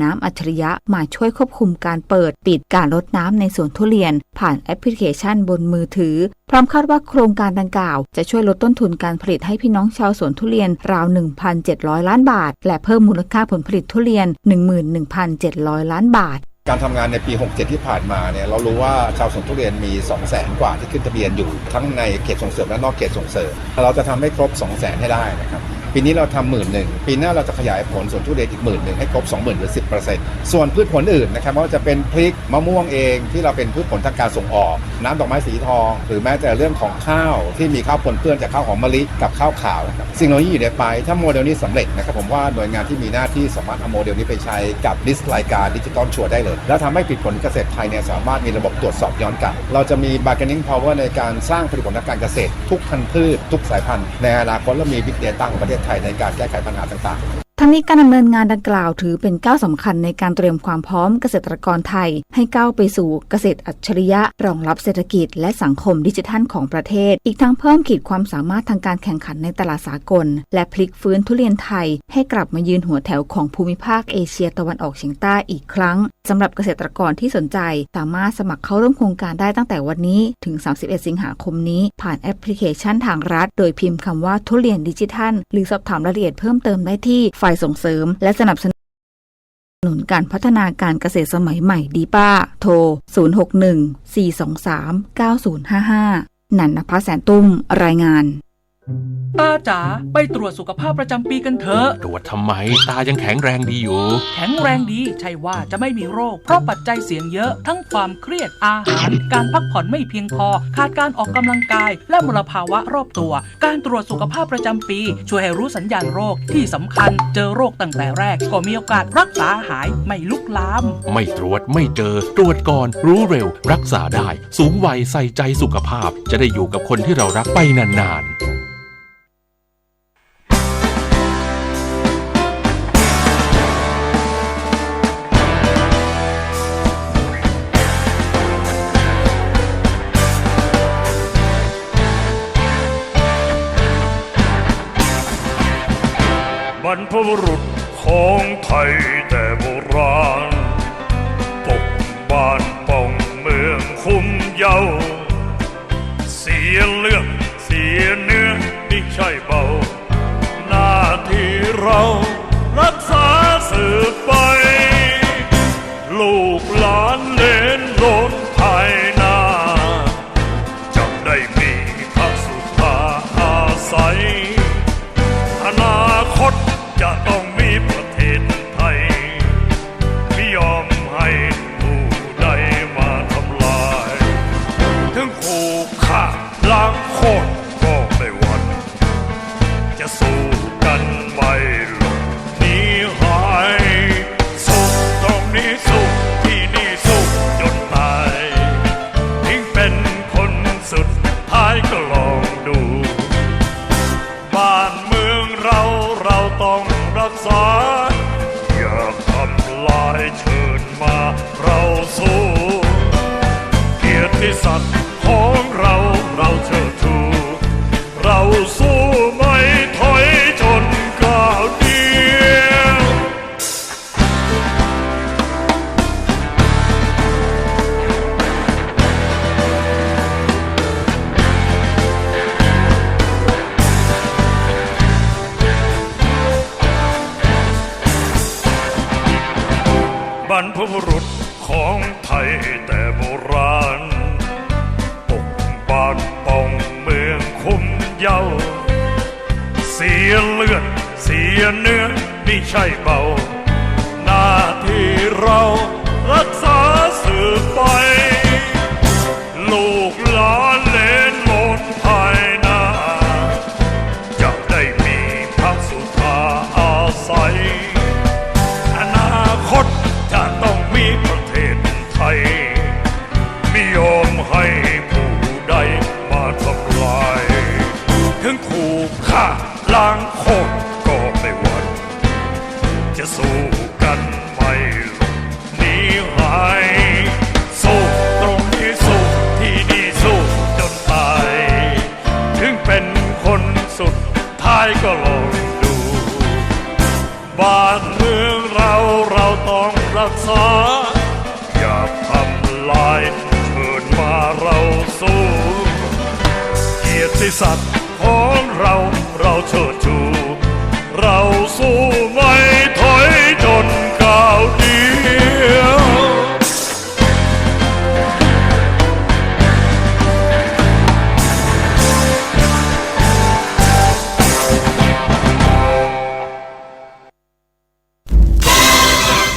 น้ำอัจฉริยะมาช่วยควบคุมการเปิดปิดการลดน้ำในสวนทุเรียน ผ่านแอปพลิเคชันบนมือถือ พร้อมคาดว่าโครงการดังกล่าว จะช่วยลดต้นทุนการผลิตให้พี่น้องชาวสวนทุเรียนราว 1,700 ล้านบาท และเพิ่มมูลค่าผลผลิตทุเรียน 11,700 ล้านบาทการทำงานในปี 67 ที่ผ่านมาเนี่ยเรารู้ว่าชาวสวนทุเรียนมี 2 0 0แสนกว่าที่ขึ้นทะเบียนอยู่ ทั้งในเขตส่งเสริมและนอกเขตส่งเสริม เราจะทำให้ครบ 2 0 0แสนให้ได้นะครับ ปีนี้เราทำหมื่นหนึ่งปีหน้าเราจะขยายผลส่วนทุเรียนอีกหมื่นหนึ่งให้ครบ 20,000หรือ 10%ส่วนพืชผลอื่นนะครับไม่ว่าจะเป็นพริกมะม่วงเองที่เราเป็นพืชผลทางการส่งออก น้ำดอกไม้สีทอง หรือแม้แต่เรื่องของข้าวที่มีข้าวปนเปื้อนจากข้าวหอมมะลิกับข้าวขาวนะครับสิ่งเหล่านี้อยู่ในไปถ้าโมเดลนี้สำเร็จนะครับผมว่าหน่วยงานที่มีหน้าที่สามารถเอาโมเดลนี้ไปใช้กับลิสต์รายการดิจิตอลชัวร์ได้เลย แล้วทำให้ผลิตผลเกษตรไทยเนี่ยสามารถมีระบบตรวจสอบย้อนกลับ เราจะมี bargaining power ในการสร้างผลิตผลทางการเกษตร ทุกพันธุ์พืชทุกสายพันธุ์ในอนาคตเรามี Big Data ของประเทศไทยในการแก้ไขปัญหาต่างๆ ทั้งนี้การดำเนินงานดังกล่าวถือเป็นก้าวสำคัญในการเตรียมความพร้อมเกษตรกรไทย ให้ก้าวไปสู่เกษตรอัจฉริยะ รองรับเศรษฐกิจและสังคมดิจิทัลของประเทศ อีกทั้งเพิ่มขีดความสามารถทางการแข่งขันในตลาดสากล และพลิกฟื้นทุเรียนไทย ให้กลับมายืนหัวแถวของภูมิภาคเอเชียตะวันออกเฉียงใต้อีกครั้ง สำหรับเกษตรกรที่สนใจ สามารถสมัครเข้าร่วมโครงการได้ตั้งแต่วันนี้ถึง 31 สิงหาคมนี้ ผ่านแอปพลิเคชันทางรัฐ โดยพิมพ์คำว่าทุเรียนดิจิทัล หรือสอบถามรายละเอียดเพิ่มเติมได้ที่ฝ่ายส่งเสริม และสนับสนุนการพัฒนาการเกษตรสมัยใหม่ดีป้า โทร 061-423-9055 นันนภาแสนตุ้ม รายงาน ตาจ๋าไปตรวจสุขภาพประจำปีกันเถอะ ตรวจทำไมตายังแข็งแรงดีอยู่ แข็งแรงดีใช่ว่าจะไม่มีโรค เพราะปัจจัยเสี่ยงเยอะ ทั้งความเครียดอาหาร การพักผ่อนไม่เพียงพอ ขาดการออกกำลังกาย และมลภาวะรอบตัว การตรวจสุขภาพประจำปี ช่วยให้รู้สัญญาณโรคที่สำคัญ เจอโรคตั้งแต่แรก ก็มีโอกาสรักษาหายไม่ลุกลาม ไม่ตรวจไม่เจอ ตรวจก่อน รู้เร็ว รักษาได้ สูงวัยใส่ใจสุขภาพ จะได้อยู่กับคนที่เรารักไปนานๆ รรพบุรุษของไทยแต่โบราณปกบ้านป้องเมืองคุ้มเยาเสียเลือด ถึง บรรพบุรุษของไทยแต่โบราณ ปกบ้านป้องเมืองคุ้มเยา เสียเลือด เสียเนื้อไม่ใช่เบา หน้าที่เรา ล้างโคตรก็ไม่หวั่นจะสู้กันไม่ลบนีหายสู้ตรงที่สู้ที่ดีสู้จนตาย ถึงเป็นคนสุดท้ายก็ลองดู บ้านเมืองเราเราต้องรักษา อย่าทำลายเชิญมาเราสู้ เกียรติศักดิ์ของเรา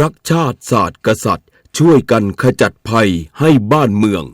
รักชาติศาสตร์กษัตริย์ ช่วยกันขจัดภัยให้บ้านเมือง